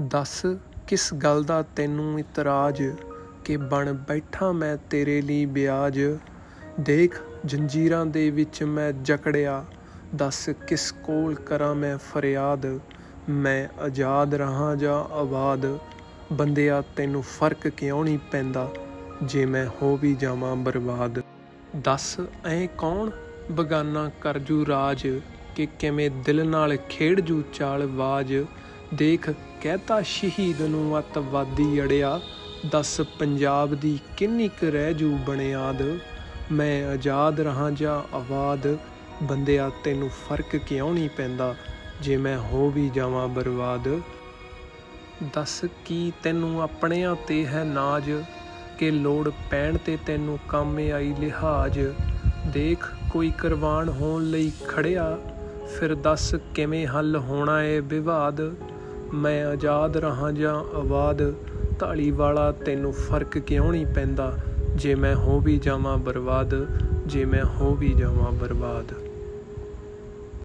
ਦੱਸ ਕਿਸ ਗੱਲ ਦਾ ਤੈਨੂੰ ਇਤਰਾਜ਼ ਕਿ ਬਣ ਬੈਠਾ ਮੈਂ ਤੇਰੇ ਲਈ ਵਿਆਜ? ਦੇਖ, ਜੰਜੀਰਾਂ ਦੇ ਵਿੱਚ ਮੈਂ ਜਕੜਿਆ। ਦੱਸ ਕਿਸ ਕੋਲ ਕਰਾਂ ਮੈਂ ਫਰਿਆਦ? ਮੈਂ ਆਜ਼ਾਦ ਰਹਾ ਜਾਂ ਆਬਾਦ? ਬੰਦਿਆ, ਤੈਨੂੰ ਫ਼ਰਕ ਕਿਉਂ ਨਹੀਂ ਪੈਂਦਾ ਜੇ ਮੈਂ ਹੋ ਵੀ ਜਾਵਾਂ ਬਰਬਾਦ? ਦੱਸ, ਐ ਕੌਣ ਬਗਾਨਾ ਕਰਜੂ ਰਾਜ ਕਿ ਕਿਵੇਂ ਦਿਲ ਨਾਲ ਖੇਡ ਜੂ ਚਾਲ ਬਾਜ ਦੇਖ ਕਹਿਤਾ ਸ਼ਹੀਦ ਨੂੰ ਅੱਤਵਾਦੀ ਅੜਿਆ, ਦੱਸ ਪੰਜਾਬ ਦੀ ਕਿੰਨੀ ਕੁ ਰਹਿ ਜੂ ਬੁਨਿਆਦ। ਮੈਂ ਆਜ਼ਾਦ ਰਹਾ ਜਾਂ ਆਬਾਦ, ਬੰਦਿਆ ਤੈਨੂੰ ਫ਼ਰਕ ਕਿਉਂ ਨਹੀਂ ਪੈਂਦਾ? ਜੇ ਮੈਂ ਹੋ ਵੀ ਜਾਵਾਂ ਬਰਬਾਦ। ਦੱਸ ਕੀ ਤੈਨੂੰ ਆਪਣਿਆਂ ਤੇ ਹੈ ਨਾਜ? ਕਿ ਲੋੜ ਪੈਣ ਤੇ ਤੈਨੂੰ ਕੰਮ ਆਈ ਲਿਹਾਜ਼? ਦੇਖ ਕੋਈ ਕੁਰਬਾਨ ਹੋਣ ਲਈ ਖੜਿਆ, ਫਿਰ ਦੱਸ ਕਿਵੇਂ ਹੱਲ ਹੋਣਾ ਏ ਵਿਵਾਦ? ਮੈਂ ਆਜ਼ਾਦ ਰਹਾ ਜਾਂ ਆਬਾਦ ਢਾਲੀ ਵਾਲਾ ਤੈਨੂੰ ਫ਼ਰਕ ਕਿਉਂ ਨਹੀਂ ਪੈਂਦਾ? ਜੇ ਮੈਂ ਹੋ ਵੀ ਜਾਵਾਂ ਬਰਬਾਦ, ਜੇ ਮੈਂ ਹੋ ਵੀ ਜਾਵਾਂ ਬਰਬਾਦ।